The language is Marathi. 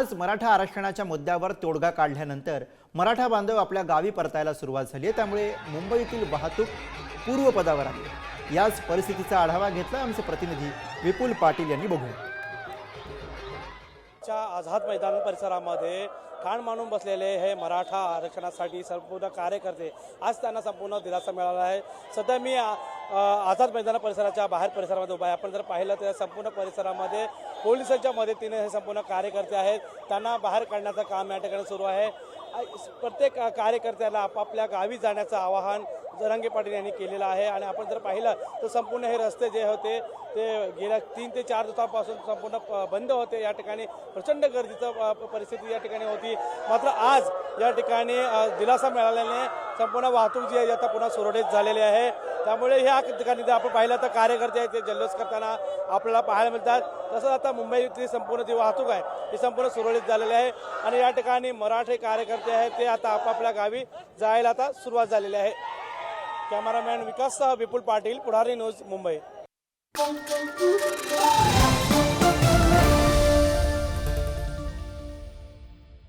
आज मराठा आरक्षणाच्या मुद्द्यावर तोडगा काढल्यानंतर मराठा बांधव आपल्या गावी परतायला सुरुवात झाली आहे त्यामुळे मुंबईतील वाहतूक पूर्वपदावर आली आहे. याच परिस्थितीचा आढावा घेतला आमचे प्रतिनिधी विपुल पाटील यांनी बघूया च्या आझाद मैदान परिसरामध्ये ठाण मानून बसलेले हे मराठा आरक्षणासाठी संपूर्ण कार्यकर्ते आज त्यांना संपूर्ण दिलासा मिळाला आहे. सध्या मी आझाद मैदान परिसराच्या बाहेर परिसरामध्ये उभा आहे. आपण जर पाहिलं तर संपूर्ण परिसरामध्ये पोलिसांच्या मदतीने हे संपूर्ण कार्यकर्ते आहेत. त्यांना बाहेर काढण्याचं काम या ठिकाणी सुरू आहे. प्रत्येक कार्यकर्त्याला आपापल्या गावी जाण्याचं आवाहन जरांगे पाटील यांनी केलेलं आहे आणि आपण जर पाहिलं तर संपूर्ण हे रस्ते जे होते ते गेल्या तीन ते चार दिवसापासून संपूर्ण प- बंद होते. या ठिकाणी प्रचंड गर्दीचं प- परिस्थिती या ठिकाणी होती. मात्र आज या ठिकाणी दिलासा मिळाल्याने संपूर्ण वाहतूक जी आहे आता पुन्हा सुरळीत झालेली आहे. त्यामुळे ह्या ठिकाणी जर आपण पाहिलं तर कार्यकर्ते आहेत ते जल्लोष करताना आपल्याला पाहायला मिळतात. तसंच आता मुंबईतली संपूर्ण जी वाहतूक आहे ती संपूर्ण सुरळीत झालेली आहे. आणि या ठिकाणी मराठी कार्यकर्ते आहेत ते आता आपापल्या गावी जायला आता सुरुवात झालेली आहे. कॅमेरामॅन विकाससह विपुल पाटील पुढारी न्यूज मुंबई.